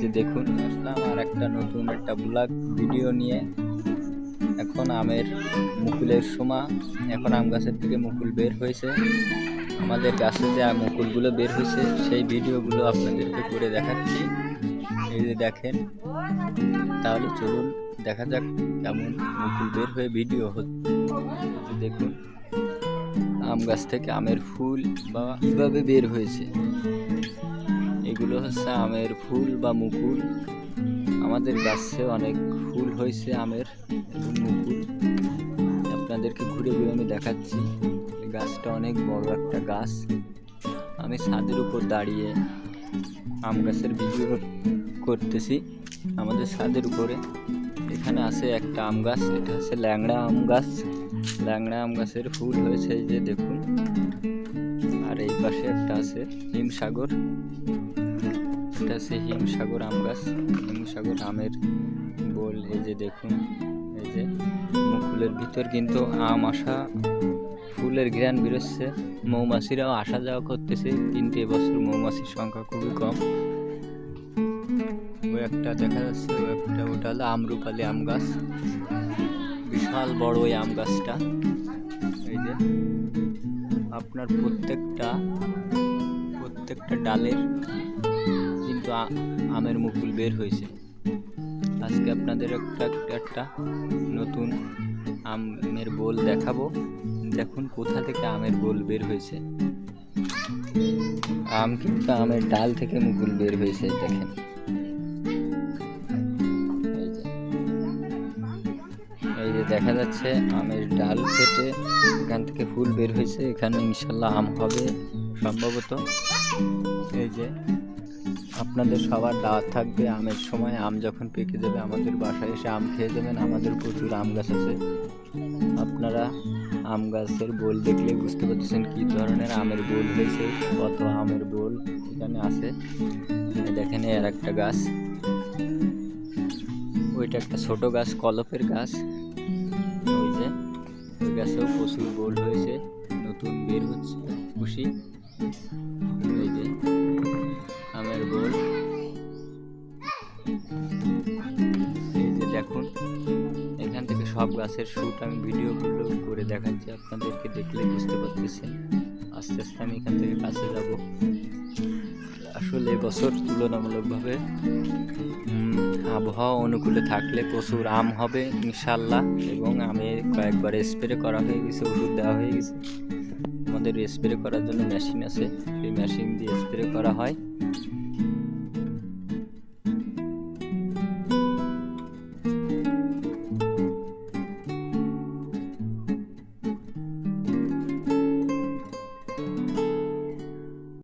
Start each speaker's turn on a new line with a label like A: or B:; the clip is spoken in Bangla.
A: যে দেখুন, আসলাম আর একটা নতুন একটা ব্লগ ভিডিও নিয়ে। এখন আমের মুকুলের সময় এখন আম গাছের থেকে মুকুল বের হয়েছে। আমাদের গাছে যে মুকুলগুলো বের হয়েছে, সেই ভিডিওগুলো আপনাদেরকে করে দেখাচ্ছি। এই যে দেখেন, তাহলে চলুন দেখা যাক কেমন মুকুল বের হয়ে ভিডিও হচ্ছে। দেখুন, আম গাছ থেকে আমের ফুল বা কীভাবে বের হয়েছে। এগুলো হচ্ছে আমের ফুল বা মুকুল। আমাদের গাছে অনেক ফুল হয়েছে আমের মুকুল। আপনাদেরকে ঘুরে ঘুরে আমি দেখাচ্ছি। গাছটা অনেক বড় একটা গাছ। আমি ছাদের উপর দাঁড়িয়ে আম গাছের ভিডিও করতেছি আমাদের ছাদের উপরে। এখানে আছে একটা আম গাছ, এটা হচ্ছে ল্যাংড়া আম গাছ। ল্যাংড়া আম গাছের ফুল হয়েছে যে দেখুন। এই পাশে একটা আছে হিমসাগর। এটা আছে হিমসাগর আম গাছ। হিমসাগর আমের বোল এই যে দেখুন, এই যে মুকুলের ভিতর কিন্তু আম আসা, ফুলের ঘ্রাণ বেরোচ্ছে। মৌমাছিরাও আসা যাওয়া করতেছে। কিন্তু এবছর মৌমাছির সংখ্যা খুবই কম। ওই একটা দেখা যাচ্ছে ওই একটা ওটা হলো আমরুপালি আম গাছ। বিশাল বড় ওই আম গাছটা। এই যে আপনার প্রত্যেকটা প্রত্যেকটা ডালের কিন্তু আমের মুকুল বের হয়েছে। আজকে আপনাদের একটা একটা নতুন আমের বোল দেখাবো। দেখুন কোথা থেকে আমের বোল বের হয়েছে। আম কিন্তু আমের ডাল থেকে মুকুল বের হয়েছে, দেখেন। যে দেখা যাচ্ছে আমের ডাল কেটে এখান থেকে ফুল বের হয়েছে। এখানে ইনশাল্লাহ আম হবে সম্ভবত। এই যে আপনাদের সবার দাওয়াত থাকবে আমের সময়। আম যখন পেকে যাবে, আমাদের বাসায় এসে আম খেয়ে যাবেন। আমাদের প্রচুর আম গাছ আছে। আপনারা আম গাছের বোল দেখলে বুঝতে পারতেছেন কী ধরনের আমের বোল হয়েছে, কত আমের বোল এখানে আছে। দেখেন এর একটা গাছ। ওইটা একটা ছোট গাছ, কলপের গাছ। গাছেও প্রচুর বোল হয়েছে, নতুন বের হচ্ছে, খুশি? এই যে, আমের বোল এই যে দেখুন, এখান থেকে সব গাছের শুট আমি ভিডিওগুলো করে দেখাচ্ছি, আপনাদেরকে দেখলে বুঝতে পারতেছেন। আস্তে আস্তে আমি এখান থেকে কাছে যাব। আসলে এবছর তুলনামূলকভাবে আবহাওয়া অনুকূলে থাকলে প্রচুর আম হবে ইনশাল্লাহ এবং আমি কয়েকবার স্প্রে করা হয়ে গেছে, ওষুধ দেওয়া হয়ে গেছে। আমাদের স্প্রে করার জন্য মেশিন আছে সেই মেশিন দিয়ে স্প্রে করা হয়।